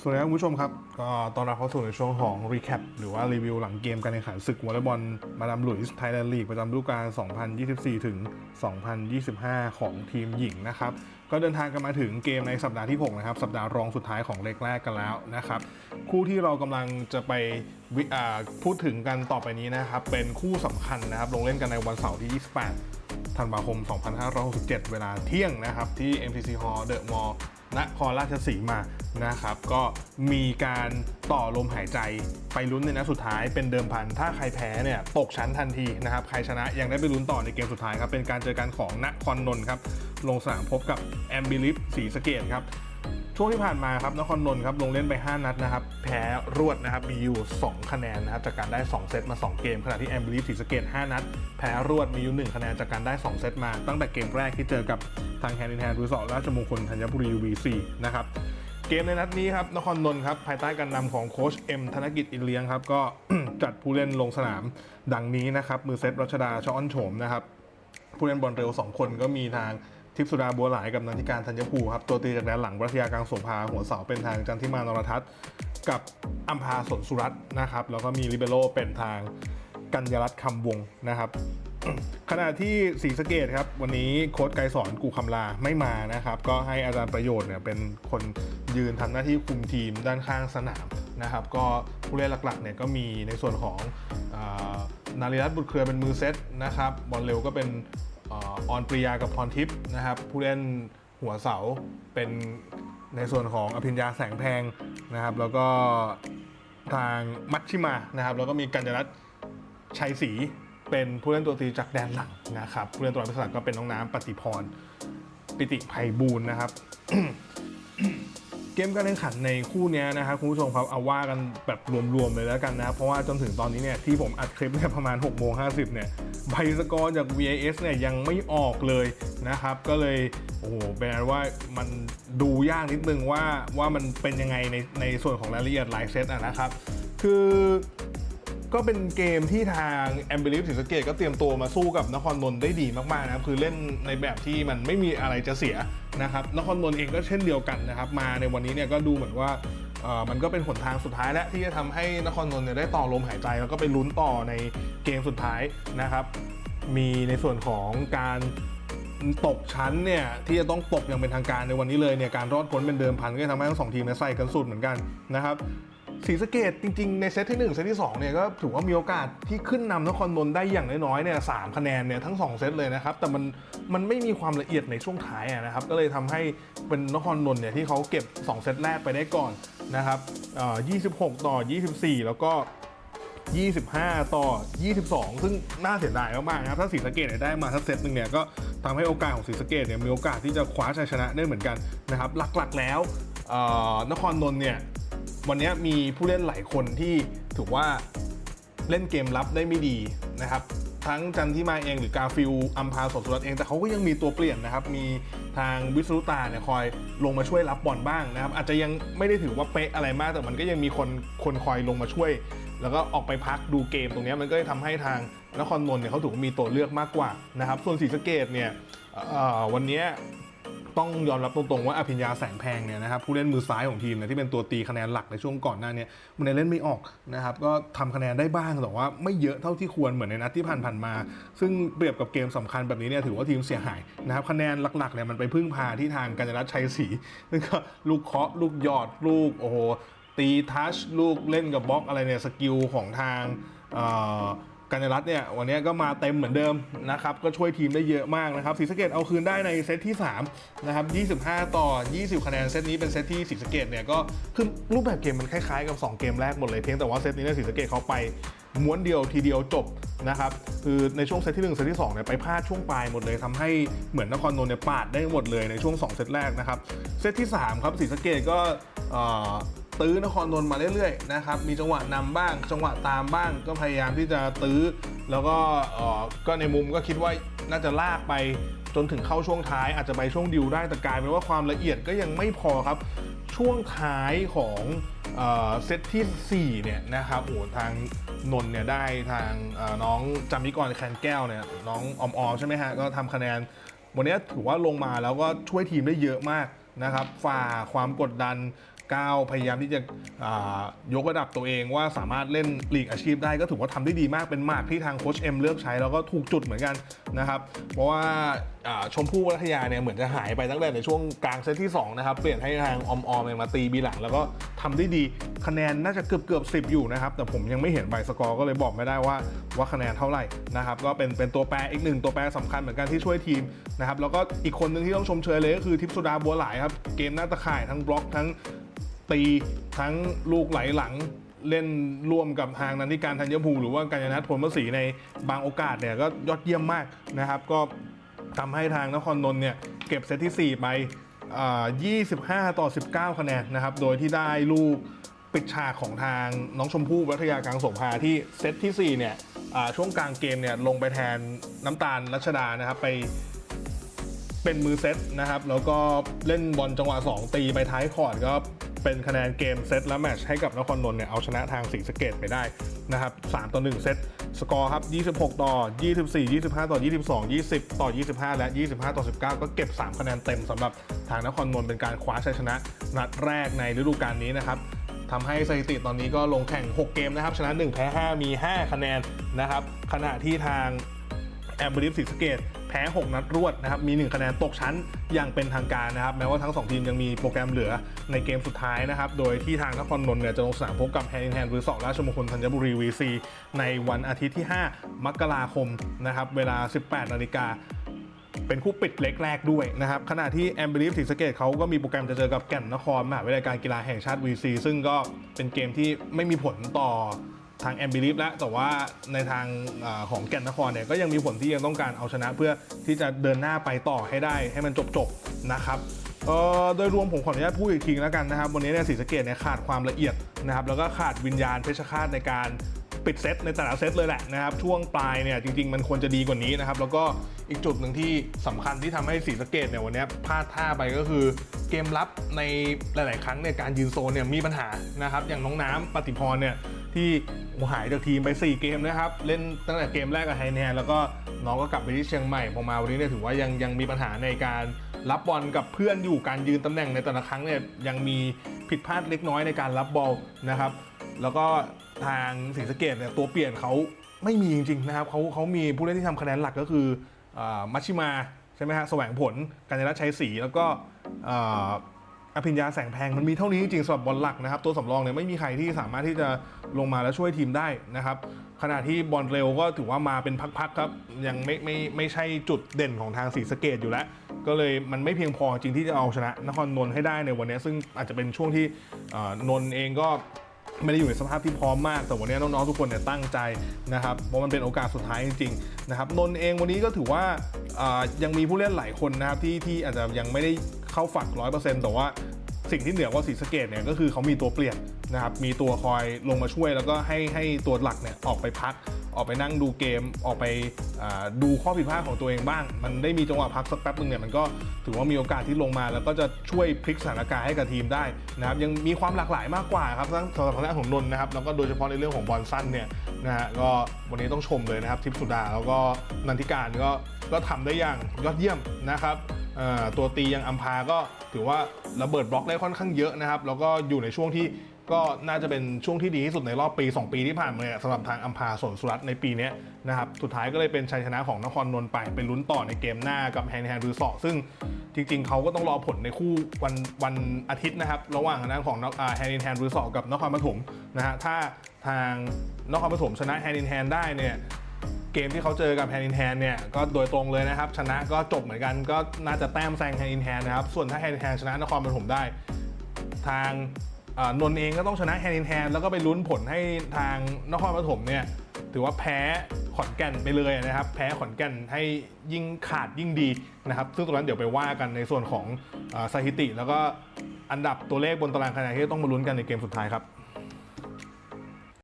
สวัสดีครับคุณผู้ชมครับก็ตอนรับเข้าสู่ในช่วงของ Recap หรือว่ารีวิวหลังเกมการแข่งขันศึกวอลเลย์บอลมาดามหลุยส์ไทยแลนด์ลีกประจำฤดูกาล 2024 ถึง 2025 ของทีมหญิงนะครับ ก็เดินทางกันมาถึงเกมในสัปดาห์ที่ 6 นะครับ สัปดาห์รองสุดท้ายของเลกแรกกันแล้วนะครับ คู่ที่เรากำลังจะไปพูดถึงกันต่อไปนี้นะครับ เป็นคู่สำคัญนะครับ ลงเล่นกันในวันเสาร์ที่ 28ธันวาคม 2567 เวลาเที่ยงนะครับที่ MTC Hall The Mall นครราชสีมานะครับ ก็มีการต่อลมหายใจไปลุ้นในนัดสุดท้ายเป็นเดิมพัน ถ้าใครแพ้เนี่ยตกชั้นทันทีนะครับ ใครชนะยังได้ไปลุ้นต่อในเกมสุดท้ายครับ เป็นการเจอกันของนครนนท์ครับ ลงสนามพบกับแอมบิลิฟสีสเกตครับ ช่วงที่ผ่านมาครับนครนนท์ครับลงเล่นไป 5 นัดนะครับ แพ้รวดนะครับมีอยู่ 2 คะแนนนะครับจากการได้ 2 เซตมา 2 เกมขณะที่แอมบลิฟศรีสเกด5นัด แพ้รวดมีอยู่ 1 คะแนนจากการได้ 2 เซตมา ตั้งแต่เกมแรกที่เจอกับทางแฮนดินแฮนรีสอร์ทราชมงคลธัญบุรี UBC นะครับเกมในนัดนี้ครับนครนนท์ครับภายใต้การนำของโค้ชเอ็มธนกิจอินเลี้ยงครับก็จัดผู้เล่นลงสนามดังนี้นะครับมือเซตรัชดาชออ้อนโฉมนะครับผู้เล่นบอลเร็ว 2 คนก็มีทาง ทิพสุดาบัวหลายกับนันทิการธัญภูครับตัวตีจากแดนหลังรัชยากลางโสภาหัวเสาเป็นทางจันทิมานรทัศน์กับอัมพาสนสุรัตน์นะครับแล้วก็มีลิเบโรเป็นทางกัญญรัตน์คำวงนะครับขณะที่ศรีสเกดครับวันนี้โค้ชไกรสอนกูคำลาไม่มานะครับ ก็ให้อาจารย์ประโยชน์เนี่ยเป็นคนยืนทำหน้าที่คุมทีมด้านข้างสนามนะครับ ก็ผู้เล่นหลักๆเนี่ยก็มีในส่วนของอานาริรัตบุตรเครือเป็นมือเซตนะครับบอลเร็วก็เป็น ออนปริยากับพรทิพย์นะครับผู้เล่นหัวเสาเป็นในส่วนของอภิญญาแสงแพงนะครับ แล้วก็ทางมัชชิมานะครับ แล้วก็มีกัญญรัตน์ชัยศรีเป็นผู้เล่นตัวตีจากแดนหลังนะครับผู้เล่นตัวรับสลักก็เป็นน้องน้ำปฏิพรปิติไพบูลย์นะครับ เกมการแข่งขันในคู่นี้นะครับคุณผู้ชมครับเอาว่ากันแบบรวมๆเลยแล้วกันนะเพราะว่าจนถึงตอนนี้เนี่ยที่ผมอัดคลิปเนี่ยประมาณ6โมงห้เนี่ยใบสกอร์จาก VAS เนี่ยยังไม่ออกเลยนะครับก็เลยโอ้โหเป็นอันว่ามันดูยากนิดนึงว่าว่ามันเป็นยังไงในในส่วนของรายละเอียดหลายเซตอะนะครับ คือ ก็เป็นเกมที่ทางแอมเบลิฟศรีสะเกดก็เตรียมตัวมาสู้กับนครนนท์ได้ดีมากๆนะครับคือเล่นในแบบที่มันไม่มีอะไรจะเสียนะครับนครนนท์เองก็เช่นเดียวกันนะครับมาในวันนี้เนี่ยก็ดูเหมือนว่ามันก็เป็นหนทางสุดท้ายแล้วที่จะทำให้นครนนท์ได้ต่อลมหายใจ แล้วก็ไปลุ้นต่อในเกมสุดท้ายนะครับ มีในส่วนของการตกชั้นเนี่ยที่จะต้องตกอย่างเป็นทางการในวันนี้เลยเนี่ยการรอดพ้นเป็นเดิมพันก็ทำให้ทั้งสองทีมใส่กันสุดเหมือนกันนะครับ ศรีสะเกดจริงๆ ในเซตที่ 1 เซตที่ 2 เนี่ยก็ถือว่ามีโอกาสที่ขึ้นนำนครนนท์ได้อย่างน้อยๆ เนี่ยสามคะแนนเนี่ยทั้ง 2 เซตเลยนะครับ แต่มันมันไม่มีความละเอียดในช่วงท้ายนะครับ ก็เลยทำให้เป็นนครนนท์เนี่ยที่เขาเก็บ 2 เซตแรกไปได้ก่อนนะครับเอ่อ26 ต่อ 24 แล้วก็ 25 ต่อ 22 ซึ่งน่าเสียดายมากๆนะครับถ้าศรีสะเกดได้มาสักเซตหนึ่งเนี่ยก็ทำให้โอกาสของศรีสะเกดเนี่ยมีโอกาสที่จะคว้าชัยชนะได้เหมือนกันนะครับหลักๆแล้วนครนนท์เนี่ย วันนี้มีผู้เล่นหลายคนที่ถือว่าเล่นเกมรับได้ไม่ดีนะครับ ทั้งจันที่มาเองหรือกาฟิลอัมพาสดสุรัตเอง แต่เขาก็ยังมีตัวเปลี่ยนนะครับ มีทางวิสรุตาเนี่ยคอยลงมาช่วยรับบอลบ้างนะครับ อาจจะยังไม่ได้ถือว่าเป๊ะอะไรมาก แต่มันก็ยังมีคนคนคอยลงมาช่วย แล้วก็ออกไปพักดูเกมตรงนี้มันก็เลยทำให้ทางนครนนท์เนี่ยเขาถูกมีตัวเลือกมากกว่านะครับ ส่วนศรีสะเกดเนี่ยวันนี้ ต้องยอมรับตรงๆว่าอภิญญาแสงแพงเนี่ยนะครับผู้เล่นมือซ้ายของทีมเนี่ยที่เป็นตัวตีคะแนนหลักในช่วงก่อนหน้านี้มันเล่นไม่ออกนะครับก็ทำคะแนนได้บ้างแต่ว่าไม่เยอะเท่าที่ควรเหมือนในนัดที่ผ่านๆมา ซึ่งเปรียบกับเกมสำคัญแบบนี้เนี่ยถือว่าทีมเสียหายนะครับคะแนนหลักๆเนี่ยมันไปพึ่งพาที่ทางกัญญรัตน์ชัยศรีซึ่งก็ลูกเคาะลูกหยอดลูกโอ้โหตีทัชลูกเล่นกับบล็อกอะไรเนี่ยสกิลของทางเอ่อ กัญญรัตน์เนี่ยวันนี้ก็มาเต็มเหมือนเดิมนะครับก็ช่วยทีมได้เยอะมากนะครับศรีสะเกดเอาคืนได้ในเซตที่3นะครับ25 ต่อ 20 คะแนนเซตนี้เป็นเซตที่ศรีสะเกดเนี่ยก็คือรูปแบบเกมมันคล้ายๆกับ 2 เกมแรกหมดเลยเพียงแต่ว่าเซตนี้เนี่ยศรีสะเกดเขาไปม้วนเดียวทีเดียวจบนะครับคือในช่วงเซตที่ 1 เซตที่2เนี่ยไปพลาดช่วงปลายหมดเลยทำให้เหมือนนครนนท์เนี่ยปาดได้หมดเลยในช่วง 2 เซตแรกนะครับเซตที่3ครับศรีสะเกดก็อ่อ ตื้อนครนนท์มาเรื่อยๆนะครับมีจังหวะนำบ้าง จังหวะตามบ้างก็พยายามที่จะตื้อ แล้วก็อ่อก็ในมุมก็คิดว่าน่าจะลากไปจนถึงเข้าช่วงท้ายอาจจะไปช่วงดิวได้แต่กลายเป็นว่าความละเอียดก็ยังไม่พอครับ ช่วงท้ายของเซตที่4เนี่ยนะครับโอ้ทางนนท์เนี่ยได้ทางน้องจามิกรแคนแก้วเนี่ยน้องออมใช่ไหมฮะก็ทำคะแนน วันนี้ถือว่าลงมาแล้วก็ช่วยทีมได้เยอะมากนะครับฝ่าความกดดัน ก้าวพยายามที่จะยกระดับตัวเองว่าสามารถเล่นลีกอาชีพได้ก็ถือว่าทำได้ดีมากเป็นหมากที่ทางโค้ชเอ็มเลือกใช้แล้วก็ถูกจุดเหมือนกันนะครับ เพราะว่าชมพู่วัทยาเนี่ยเหมือนจะหายไปตั้งแต่ในช่วงกลางเซตที่2นะครับเปลี่ยนให้ทางออมออมมาตีบีหลัง แล้วก็ทำได้ดีคะแนนน่าจะเกือบเกือบสิอยู่นะครับ แต่ผมยังไม่เห็นใบสกอร์ก็เลยบอกไม่ได้ว่าว่าคะแนนเท่าไหร่นะครับก็เป็นเป็นตัวแปรอีกหนึ่งตัวแปรสำคัญเหมือนกันที่ช่วยทีมนะครับแล้วก็อีกคนหนึ่งที่ต้องชมเชยเลยก็คือทิพสุดาบัวหลายครับเกมหน้าตะข่ายทั้งบล็อกทั้ง ตีทั้งลูกไหลหลังเล่นร่วมกับทางนันทิการธัญภูมิหรือว่ากัญญนัทพลมศรีในบางโอกาสเนี่ยก็ยอดเยี่ยมมากนะครับ ก็ทำให้ทางนครนนท์เนี่ยเก็บเซตที่ 4 ไป 25 ต่อ 19 คะแนนนะครับ โดยที่ได้ลูกปิดฉากของทางน้องชมพู่วัทยากลางโสภาที่เซตที่ 4 เนี่ยช่วงกลางเกมเนี่ยลงไปแทนน้ำตาลรัชดานะครับไปเป็นมือเซตนะครับ แล้วก็เล่นบอลจังหวะ 2 ตีไปท้ายคอร์ดก็ เป็นคะแนนเกมเซตและแมตช์ให้กับนครนนท์เนี่ยเอาชนะทางสีสเกตไปได้นะครับ3ต่อ1เซตสกอร์ครับ 26 ต่อ 24 25 ต่อ 22 20 ต่อ 25 และ 25 ต่อ 19 ก็เก็บ 3 คะแนนเต็มสำหรับทางนครนนท์เป็นการคว้าชัยชนะนัดแรกในฤดูกาลนี้นะครับทำให้สถิติตอนนี้ก็ลงแข่ง 6 เกมนะครับ ชนะ 1 แพ้ 5 มี 5 คะแนนนะครับขณะที่ทางแอมบริฟศรีสเกดแพ้ 6 นัดรวดนะครับ มี 1 คะแนนตกชั้นอย่างเป็นทางการนะครับ แม้ว่าทั้ง 2 ทีมยังมีโปรแกรมเหลือในเกมสุดท้ายนะครับ โดยที่ทางนครนนท์เนี่ยจะลงสนามพบกับแฮนด์แฮนด์หรือสองราชมงคลธัญบุรีวีซีในวันอาทิตย์ที่ 5 มกราคมนะครับ เวลา 18 นาฬิกาเป็นคู่ปิดเล็กแรกด้วยนะครับ ขณะที่แอมเบริฟศรีสเกดเขาก็มีโปรแกรมจะเจอกับแก่นนครมหาวิทยาลัยการกีฬาแห่งชาติ VC ซึ่งก็เป็นเกมที่ไม่มีผลต่อ ทางแอมเบริฟแล้วแต่ว่าในทางอาของแก่นนครเนี่ยก็ยังมีผลที่ยังต้องการเอาชนะเพื่อที่จะเดินหน้าไปต่อให้ได้ให้มันจบๆนะครับเอ่อโดยรวมผมขออนุญาตพูดอีกทีแล้วกันนะครับ วันนี้เนี่ยศรีสะเกดเนี่ยขาดความละเอียดนะครับแล้วก็ขาดวิญญาณเพชรฆาตในการปิดเซตในแต่ละเซตเลยแหละนะครับช่วงปลายเนี่ยจริงๆ มันควรจะดีกว่านี้นะครับแล้วก็อีกจุดหนึ่งที่สำคัญที่ทำให้ศรีสะเกดเนี่ยวันนี้พลาดท่าไปก็คือ เกมรับในหลาย ๆ ครั้งเนี่ยการยืนโซนเนี่ยมีปัญหานะครับอย่างน้องน้ำปฏิพรเนี่ย ที่หายจากทีมไป 4 เกมนะครับ เล่นตั้งแต่เกมแรกกับไฮแนนแล้วก็น้องก็กลับไปที่เชียงใหม่พอมาวันนี้เนี่ยถือว่ายังยังมีปัญหาในการรับบอลกับเพื่อนอยู่การยืนตำแหน่งในแต่ละครั้งเนี่ยยังมีผิดพลาดเล็กน้อยในการรับบอลนะครับ แล้วก็ทางศรีสะเกดเนี่ยตัวเปลี่ยนเขาไม่มีจริงๆนะครับเขาเขามีผู้เล่นที่ทำคะแนนหลักก็คืออมัชชิมาใช่ไหมฮะแสวงผลกัญญรัชัยศรีแล้วก็ อภิญญาแสงแพงมันมีเท่านี้จริงๆสำหรับบอลหลักนะครับ ตัวสำรองเนี่ยไม่มีใครที่สามารถที่จะลงมาแล้วช่วยทีมได้นะครับขณะที่บอลเร็วก็ถือว่ามาเป็นพักๆครับยังไม่ไม่ไม่ใช่จุดเด่นของทางศรีสเกดอยู่แล้ว ก็เลยมันไม่เพียงพอจริงที่จะเอาชนะนครนนท์ให้ได้ในวันนี้ ซึ่งอาจจะเป็นช่วงที่นนท์เองก็ไม่ได้อยู่ในสภาพที่พร้อมมาก แต่วันนี้น้องๆทุกคนเนี่ยตั้งใจนะครับ เพราะมันเป็นโอกาสสุดท้ายจริงๆนะครับ นนท์เองวันนี้ก็ถือว่ายังมีผู้เล่นหลายคนนะครับที่ที่อาจจะยังไม่ได้ เข้าฝักร้อยเปอร์เซ็นต์แต่ว่าสิ่งที่เหนือกว่าศรีสเกดเนี่ยก็คือเขามีตัวเปลี่ยนนะครับ มีตัวคอยลงมาช่วยแล้วก็ให้ให้ตัวหลักเนี่ยออกไปพัก ออกไปนั่งดูเกม ออกไปดูข้อผิดพลาดของตัวเองบ้าง มันได้มีจังหวะพักสักแป๊บหนึ่งเนี่ยมันก็ถือว่ามีโอกาสที่ลงมา แล้วก็จะช่วยพลิกสถานการณ์ให้กับทีมได้นะครับ ยังมีความหลากหลายมากกว่าครับทั้งสำหรับทางด้านของนนนะครับ แล้วก็โดยเฉพาะในเรื่องของบอลสั้นเนี่ยนะฮะ ก็วันนี้ต้องชมเลยนะครับทิพย์สุดาแล้วก็นันทิการก็ก็ทำได้อย่างยอดเยี่ยมนะครับ ตัวตีย่างอัมพาก็ถือว่าระเบิดบล็อกได้ค่อนข้างเยอะนะครับ แล้วก็อยู่ในช่วงที่ก็น่าจะเป็นช่วงที่ดีที่สุดในรอบปี 2 ปีที่ผ่านมาเนี่ยสำหรับทางอัมพาสนสุรัตน์ในปีนี้นะครับสุดท้ายก็เลยเป็นชัยชนะของนครนนท์ไปเป็นลุ้นต่อในเกมหน้ากับแฮนด์แฮนด์รือสอซึ่งจริงๆ เขาก็ต้องรอผลในคู่วันวันอาทิตย์นะครับ ระหว่างทางของแฮนด์แฮนด์รือสอกับนครปฐมนะฮะถ้าทางนครปฐมชนะแฮนด์แฮนด์ได้เนี่ย เกมที่เขาเจอกับแฮนด์อินแฮนเนี่ยก็โดยตรงเลยนะครับ ชนะก็จบเหมือนกันก็น่าจะแต้มแซงแฮนด์อินแฮนนะครับ ส่วนถ้าแฮนด์อินแฮนชนะนครปฐมได้ ทางนนท์เองก็ต้องชนะแฮนด์อินแฮนแล้วก็ไปลุ้นผลให้ทางนครปฐมเนี่ยถือว่าแพ้ขอนแก่นไปเลยนะครับ แพ้ขอนแก่นให้ยิ่งขาดยิ่งดีนะครับ ซึ่งตรงนั้นเดี๋ยวไปว่ากันในส่วนของอสถิติ แล้วก็อันดับตัวเลขบนตารางคะแนนที่ต้องมาลุ้นกันในเกมสุดท้ายครับ